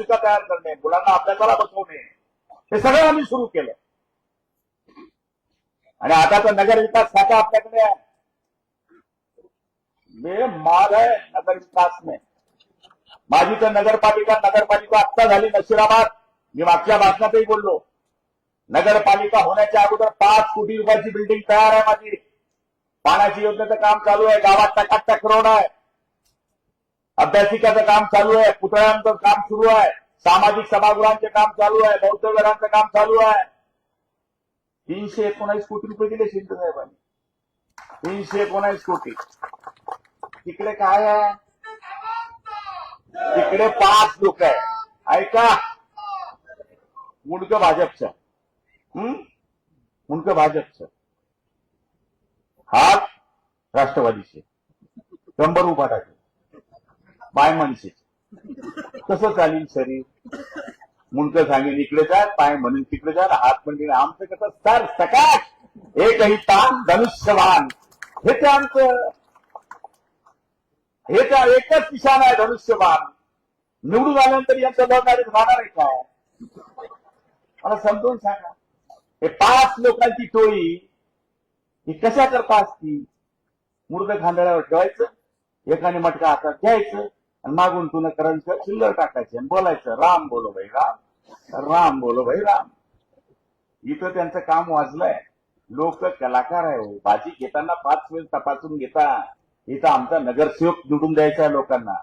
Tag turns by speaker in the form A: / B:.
A: अभ्यासिका तयार करणे मुलांना अभ्यासाला बसवणे. हे सगळं आम्ही सुरू केलं. आणि आता तर नगर विकास खाता आपल्याकडे आहे. मे माल है नगर विकास में. माझी तर नगरपालिका नगरपालिका आत्ता झाली नशिराबाद. मी मागच्या भाषणातही बोललो. नगरपालिका होण्याच्या अगोदर पाच कोटी रुपयाची बिल्डिंग तयार आहे माझी. पाण्याची योजनेचं काम चालू आहे. गावात टकाटक रोड आहे. अभ्यासिकाचं काम चालू आहे पुतळ्यांचं काम सुरू आहे सामाजिक सभागृहांचे काम चालू आहे बौद्ध घरांचं काम चालू आहे. तीनशे एकोणावीस कोटी रुपये दिले शिंदे साहेबांनी. तीनशे एकोणावीस कोटी. तिकडे काय आहे? तिकडे पाच लोक आहे ऐका. मुंडक भाजपचं. हम्म मुंडक भाजपचं. हात राष्ट्रवादीचे. शंभर उभा टाकेल पाय मनसे कसं चालेल शरीर? मुंडक सांगेल इकडे जा पाय म्हणून तिकडे जा हात म्हणजे आमचं कसं? सर सकाश! एकही ताण धनुष्यवान. हे ते आमचं. हे तर एकच निशाण आहे धनुष्यबाण निवडून आल्यानंतर यांचं लढणारे राहणार आहे काय मला समजून सांगा. हे पाच लोकांची टोळी ही कशा करता असती? मुर्द खांदळ्यावर ठेवायचं एकाने मटका हातात घ्यायचं मागून तुला करायचं चिल्लर टाकायचे. आणि बोलायचं राम बोलो भाई राम. राम बोलो भाई राम. इथं त्यांचं काम वाजलंय. लोक कलाकार आहे हो. भाजी घेताना पाच वेळ तपासून घेता. इथं आमचा नगरसेवक निवडून द्यायचा आहे लोकांना.